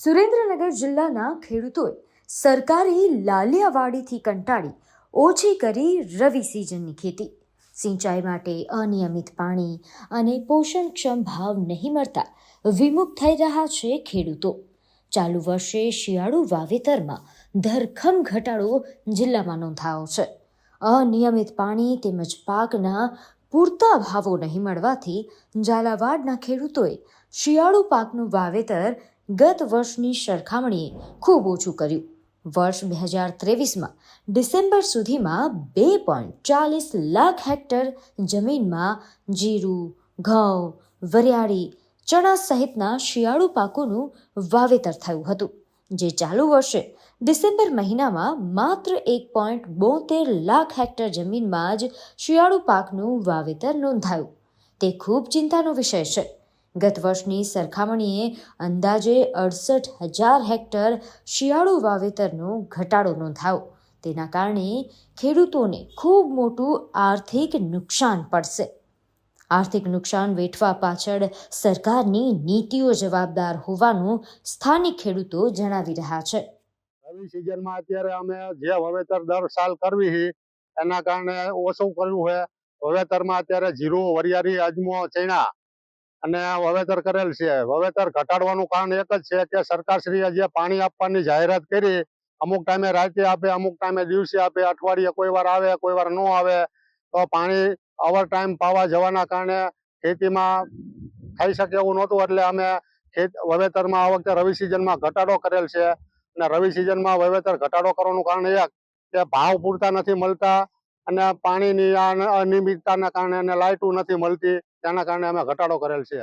સુરેન્દ્રનગર જિલ્લાના ખેડૂતોએ સરકારી લાલિયાવાડીથી કંટાળી ઓછી કરી રવિ સિઝનની ખેતી. સિંચાઈ માટે અનિયમિત પાણી અને પોષણક્ષમ ભાવ નહીં મળતા વિમુખ થઈ રહ્યા છે ખેડૂતો. ચાલુ વર્ષે શિયાળુ વાવેતરમાં ધરખમ ઘટાડો જિલ્લામાં નોંધાયો છે. અનિયમિત પાણી તેમજ પાકના પૂરતા ભાવો નહીં મળવાથી ઝાલાવાડના ખેડૂતોએ શિયાળુ પાકનું વાવેતર ગત વર્ષની સરખામણીએ ખૂબ ઓછું કર્યું. વર્ષ બે હજાર ત્રેવીસમાં ડિસેમ્બર સુધીમાં બે પોઈન્ટ ચાલીસ લાખ હેક્ટર જમીનમાં જીરું, ઘઉં, વરિયાળી, ચણા સહિતના શિયાળુ પાકોનું વાવેતર થયું હતું, જે ચાલુ વર્ષે ડિસેમ્બર મહિનામાં માત્ર એક પોઈન્ટ બોતેર લાખ હેક્ટર જમીનમાં જ શિયાળુ પાકનું વાવેતર નોંધાયું. તે ખૂબ ચિંતાનો વિષય છે. ગત વર્ષની સરખામણીએ અંદાજે અડસઠ હજાર હેક્ટર શિયાળુ વાવેતરનો ઘટાડો નોંધાયો. તેના કારણે ખેડૂતોને ખૂબ મોટું આર્થિક નુકસાન પડશે. આર્થિક નુકસાન વેઠવા પાછળ સરકારની નીતિઓ જવાબદાર હોવાનું સ્થાનિક ખેડૂતો જણાવી રહ્યા છે. સિઝનમાં અત્યારે અમે જે વાવેતર દર સાલ કરવી છે, એના કારણે ઓછું કર્યું છે. વાવેતરમાં અત્યારે જીરું, વરિયાળી, અજમો, ચણા અને વાવેતર કરેલ છે. વાવેતર ઘટાડવાનું કારણ એક જ છે કે સરકારશ્રીએ જે પાણી આપવાની જાહેરાત કરી, અમુક ટાઈમે રાતે આપે, અમુક ટાઈમે દિવસે આપે, અઠવાડિયે કોઈ વાર આવે, કોઈ વાર ન આવે, તો પાણી અવર ટાઈમ પાવા જવાના કારણે ખેતીમાં થઈ શકે એવું નહોતું. એટલે અમે ખેત, વાવેતરમાં આ વખતે રવિ સિઝનમાં ઘટાડો કરેલ છે. અને રવિ સિઝનમાં વાવેતર ઘટાડો કરવાનું કારણ એક, કે ભાવ પૂરતા નથી મળતા અને પાણીની અનિયમિતતાના કારણે અને લાઇટો નથી મળતી તેના કારણે અમે ઘટાડો કરેલ છે.